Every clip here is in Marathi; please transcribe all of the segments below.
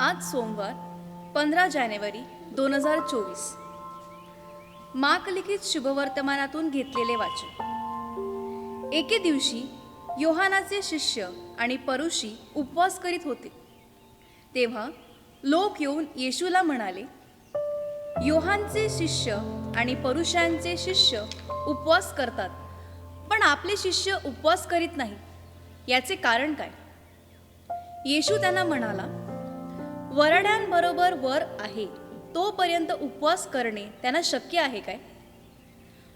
आज सोमवार पंधरा जानेवारी दोन हजार चोवीस. माकलिखित शुभवर्तमानातून घेतलेले वाचन. एके दिवशी योहानाचे शिष्य आणि परुषी उपवास करीत होते. तेव्हा लोक येऊन येशूला म्हणाले योहानचे शिष्य आणि परुषांचे शिष्य उपवास करतात पण आपले शिष्य उपवास करीत नाही. याचे कारण काय? येशू त्यांना म्हणाला वरड्यांबरोबर वर आहे. तोपर्यंत उपवास करणे त्यांना शक्य आहे काय?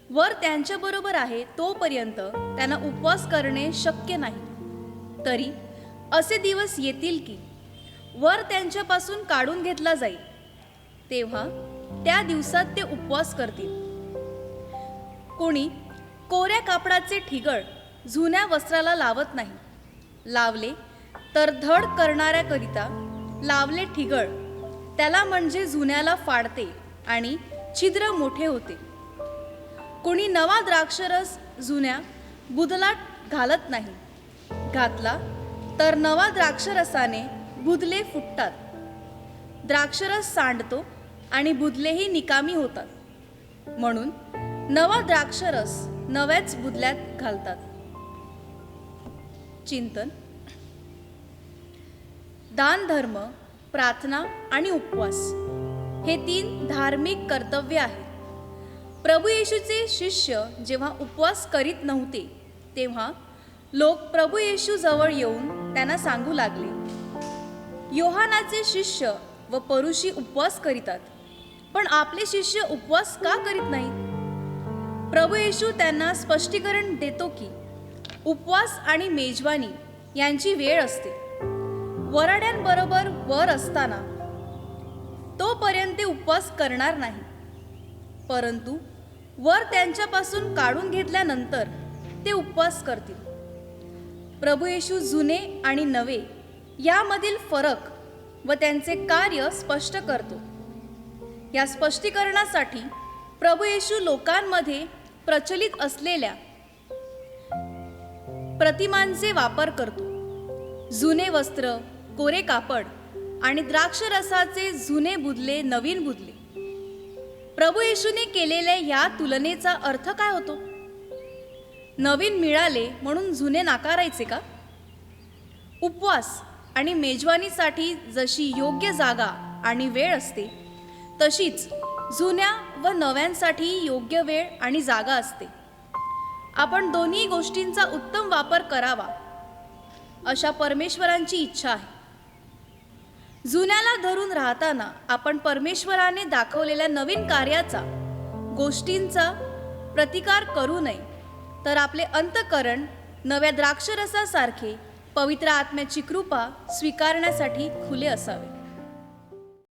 वर त्यांच्याबरोबर आहे तोपर्यंत त्यांना उपवास करणे शक्य नाही. तरी असे दिवस येतील की वर त्यांच्यापासून काढून घेतला जाईल. तेव्हा त्या दिवसात ते उपवास करतील. कोणी कोऱ्या कापडाचे ठिगळ जुन्या वस्त्राला लावत नाही. लावले तर धड करणाऱ्याकरिता लावले ठिगळ. त्याला म्हणजे जुन्याला फाडते आणि छिद्र मोठे होते. कोणी नवा द्राक्षरस जुन्या बुदलात घालत नाही. घातला तर नवा द्राक्षरसाने बुदले फुटतात. द्राक्षरस सांडतो आणि बुदलेही निकामी होतात. म्हणून नवा द्राक्षरस नव्याच बुदल्यात घालतात. चिंतन दानधर्म प्रार्थना आणि उपवास हे तीन धार्मिक कर्तव्य आहेत. प्रभू येशूचे शिष्य जेव्हा उपवास करीत नव्हते तेव्हा लोक प्रभू येशू जवळ येऊन त्यांना सांगू लागले योहानाचे शिष्य व परुषी उपवास करीतात पण आपले शिष्य उपवास का करीत नाहीत? प्रभू येशू त्यांना स्पष्टीकरण देतो की उपवास आणि मेजवानी यांची वेळ असते. वराड्यांबरोबर वर असताना तोपर्यंत ते उपवास करणार नाही. परंतु वर त्यांच्यापासून काढून घेतल्यानंतर ते उपवास करतील. प्रभू येशू जुने आणि नवे यामधील फरक व त्यांचे कार्य स्पष्ट करतो. या स्पष्टीकरणासाठी प्रभू येशू लोकांमध्ये प्रचलित असलेल्या प्रतिमांचे वापर करतो. जुने वस्त्र कोरे कापड आणि द्राक्षरसाचे जुने बुदले नवीन बुदले. प्रभू येशूने केलेल्या या तुलनेचा अर्थ काय होतो? नवीन मिळाले म्हणून जुने नाकारायचे का? उपवास आणि मेजवानीसाठी जशी योग्य जागा आणि वेळ असते तशीच जुन्या व नव्यांसाठी योग्य वेळ आणि जागा असते. आपण दोन्ही गोष्टींचा उत्तम वापर करावा अशा परमेश्वरांची इच्छा आहे. जुन्याला धरून राहताना आपण परमेश्वराने दाखवलेल्या नवीन कार्याचा गोष्टींचा प्रतिकार करू नये तर आपले अंतकरण नव्या द्राक्षरसासारखे पवित्र आत्म्याची कृपा स्वीकारण्यासाठी खुले असावे.